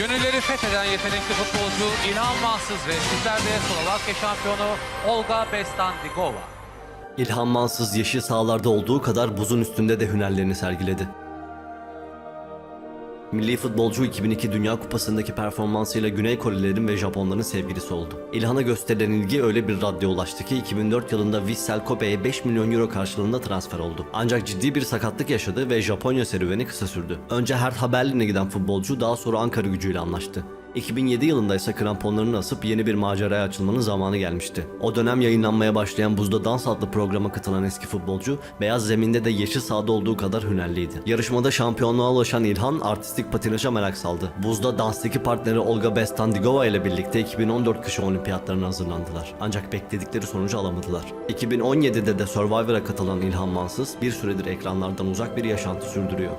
Gönülleri fetheden yetenekli futbolcu İlhan ve sizlerde Slovakya şampiyonu Olga Bestandigova. İlhan Mansız yeşil sahalarda olduğu kadar buzun üstünde de hünerlerini sergiledi. Milli futbolcu 2002 Dünya Kupası'ndaki performansıyla Güney Korelilerin ve Japonların sevgilisi oldu. İlhan'a gösterilen ilgi öyle bir radya ulaştı ki 2004 yılında Vissel Kobe'ye 5 milyon euro karşılığında transfer oldu. Ancak ciddi bir sakatlık yaşadı ve Japonya serüveni kısa sürdü. Önce Hertha Berlin'e giden futbolcu daha sonra Ankara gücüyle anlaştı. 2007 yılında ise kramponlarını asıp yeni bir maceraya açılmanın zamanı gelmişti. O dönem yayınlanmaya başlayan Buzda Dans adlı programa katılan eski futbolcu, beyaz zeminde de yeşil sahada olduğu kadar hünerliydi. Yarışmada şampiyonluğa ulaşan İlhan artistik patinaja merak saldı. Buzda danstaki partneri Olga Bestandigova ile birlikte 2014 kış olimpiyatlarına hazırlandılar. Ancak bekledikleri sonucu alamadılar. 2017'de de Survivor'a katılan İlhan Mansız bir süredir ekranlardan uzak bir yaşantı sürdürüyor.